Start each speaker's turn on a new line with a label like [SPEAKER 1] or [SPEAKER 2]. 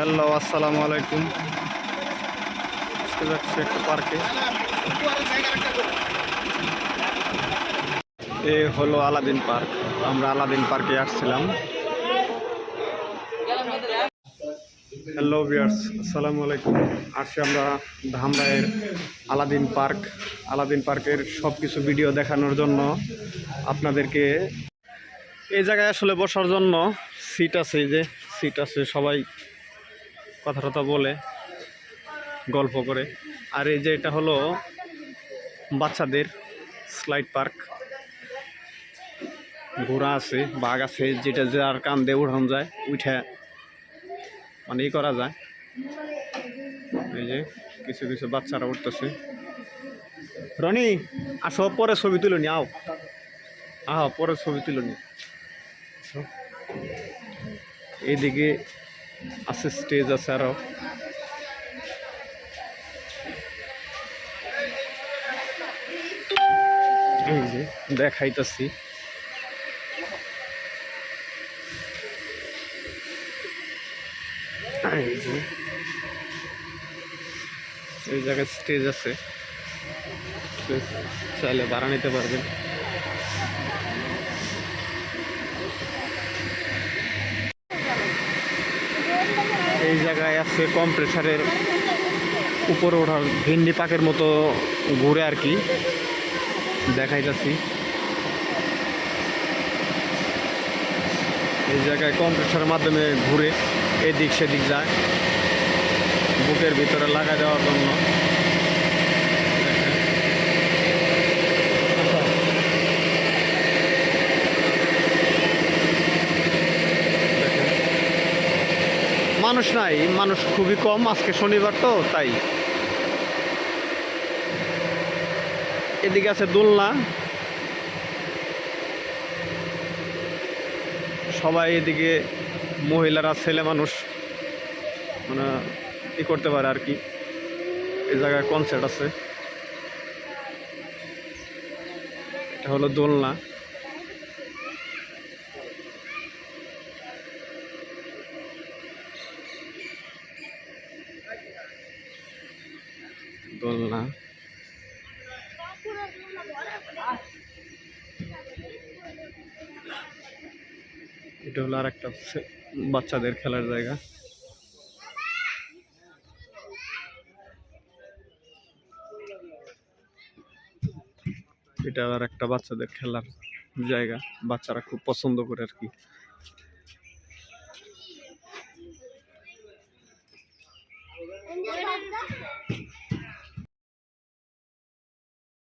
[SPEAKER 1] Hello, আসসালামু আলাইকুম। একটা পার্কে। এ হলো আলাদিন পার্ক। আমরা আলাদিন পার্কে আসছিলাম। হ্যালো বিয়ার্স আসসালামু আলাইকুম। আসছি আমরা ধামরায়ের আলাদিন পার্ক। আলাদিন পার্কের সব কিছু ভিডিও দেখানোর জন্য আপনাদেরকে এই জায়গায় আসলে বসার জন্য সিট আছে যে সিট আছে, সবাই কথা টথা বলে, গল্প করে। আর এই যে এটা হলো বাচ্চাদের স্লাইড পার্ক। ঘোড়া আছে, বাঘ আছে, যেটা যার কান দিয়ে উঠানো যায়, উঠে মানে ই করা যায়। এই যে কিছু কিছু বাচ্চারা উঠতেছে। রনি, আসো, পরে ছবি তুলো নি, আও। আহ, পরে ছবি তুলো নি। এইদিকে আছে স্টেজ আছে আরও। এই যে, দেখাইতেছি। এই জায়গায় স্টেজ আছে। চাইলে ভাড়া নিতে পারবেন এই জায়গায় আছে কম্প্রেসারের উপরে ওঠার ভিন্ডি পাকের মতো ঘুরে আর কি। দেখাই যাচ্ছি এই জায়গায় কম্প্রেসারের মাধ্যমে ঘুরে এদিক সেদিক যায়। বুকের ভিতরে লাগা দেওয়ার জন্য। মানুষ নাই, মানুষ খুবই কম, আজকে শনিবার তো, তাই। এদিকে আছে দোলনা। সবাই এদিকে মহিলারা, ছেলে মানুষ মানে ই করতে পারে আর কি। এই জায়গায় কনসার্ট আছে। এটা হলো দোলনা। দোলনা এটা হলো আর একটা বাচ্চাদের খেলার জায়গা। এটা আর একটা বাচ্চাদের খেলার জায়গা। বাচ্চারা খুব পছন্দ করে আর কি।